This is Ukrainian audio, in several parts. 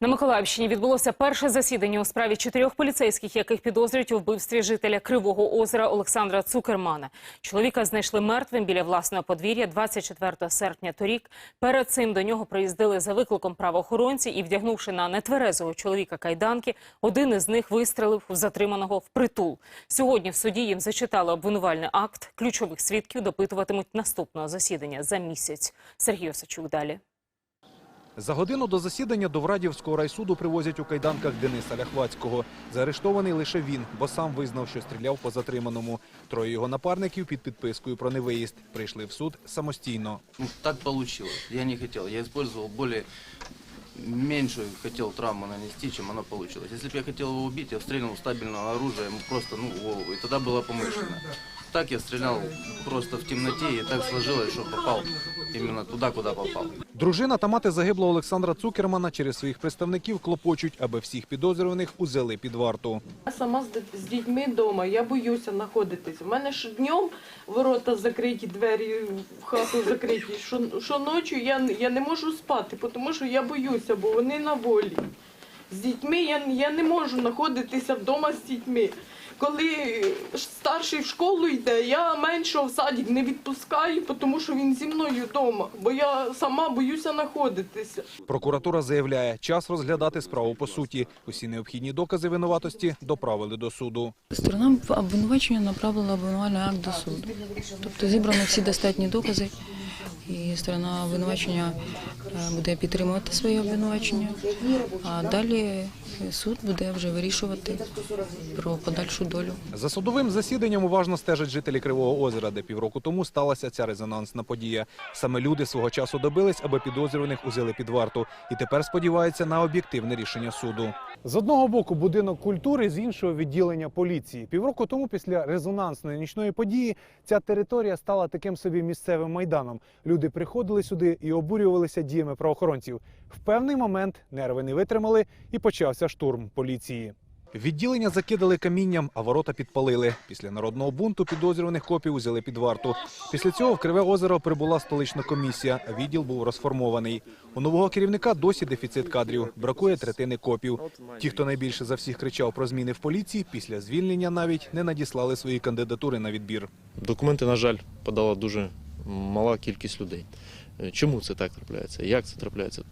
На Миколаївщині відбулося перше засідання у справі чотирьох поліцейських, яких підозрюють у вбивстві жителя Кривого озера Олександра Цукермана. Чоловіка знайшли мертвим біля власного подвір'я 24 серпня торік. Перед цим до нього приїздили за викликом правоохоронці і, вдягнувши на нетверезого чоловіка кайданки, один із них вистрелив в затриманого впритул. Сьогодні в суді їм зачитали обвинувальний акт. Ключових свідків допитуватимуть наступного засідання за місяць. Сергій Осачук далі. За годину до засідання до Врадівського райсуду привозять у кайданках Дениса Ляхвацького. Заарештований лише він, бо сам визнав, що стріляв по затриманому. Троє його напарників під підпискою про невиїзд прийшли в суд самостійно. Ну, так получилось. Я не хотел. Я использовал более меньшую хотел травму нанести, чем она получилась. Если бы я хотел его убить, я стрелял стабильного оружия ему просто ну, в голову. И тогда было помышленно. Так я стрелял просто в темноте, и так сложилось, что попал именно туда, куда попал. Дружина та мати загиблого Олександра Цукермана через своїх представників клопочуть, аби всіх підозрюваних узяли під варту. Я сама з, дітьми вдома, я боюся знаходитись. У мене ж днем ворота закриті, двері в хату закриті. Що, що ночі я, я не можу спати, тому що я боюся, бо вони на волі. З дітьми я, я не можу знаходитися вдома з дітьми. Коли старший в школу йде, я меншого в садик не відпускаю, тому що він зі мною вдома, бо я сама боюся знаходитися. Прокуратура заявляє, час розглядати справу по суті. Усі необхідні докази винуватості доправили до суду. Сторона обвинувачення направила обвинувальний акт до суду. Тобто зібрані всі достатні докази, і сторона обвинувачення е, буде підтримувати своє обвинувачення, а далі суд буде вже вирішувати про подальшу долю. За судовим засіданням уважно стежать жителі Кривого озера, де півроку тому сталася ця резонансна подія. Саме люди свого часу добились, аби підозрюваних узяли під варту, і тепер сподіваються на об'єктивне рішення суду. З одного боку будинок культури, з іншого відділення поліції. Півроку тому, після резонансної нічної події, ця територія стала таким собі місцевим майданом. Люди приходили сюди і обурювалися діями правоохоронців. В певний момент нерви не витримали і почався штурм поліції. Відділення закидали камінням, а ворота підпалили. Після народного бунту підозрюваних копів узяли під варту. Після цього в Криве озеро прибула столична комісія, відділ був розформований. У нового керівника досі дефіцит кадрів. Бракує третини копів. Ті, хто найбільше за всіх кричав про зміни в поліції, після звільнення навіть не надіслали свої кандидатури на відбір. Документи, на жаль, подала дуже мала кількість людей. Е, Чому це так трапляється? Як це трапляється?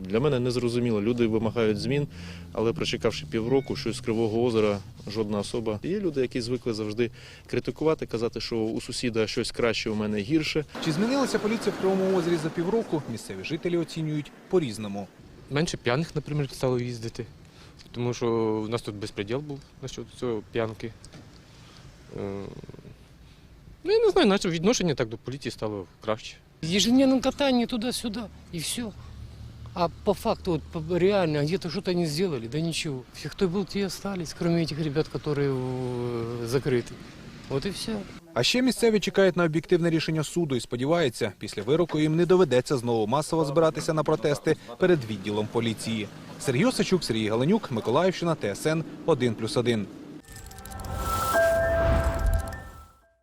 Для мене не зрозуміло. Люди вимагають змін, але прочекавши півроку, що з Кривого озера жодна особа. Є люди, які звикли завжди критикувати, казати, що у сусіда щось краще, у мене гірше. Чи змінилася поліція в Кривому озері за півроку? Місцеві жителі оцінюють по-різному. Менше п'яних, наприклад, стало їздити. Тому що у нас тут безпреділ був насчет цього п'янки. Е, Ну, я не знаю, наче відношення так до поліції стало краще. ежедневном катании туда-сюда, и все. А по факту, вот, по- реально, где-то что-то они сделали, да ничего. Все, кто был, те и остались, кроме этих ребят, которые э, закрыты. Вот и все. А ще місцеві чекають на об'єктивне рішення суду і сподіваються, після вироку їм не доведеться знову масово збиратися на протести перед відділом поліції. Сергій Осачук, Сергій Галенюк, Миколаївщина, ТСН 1+,1.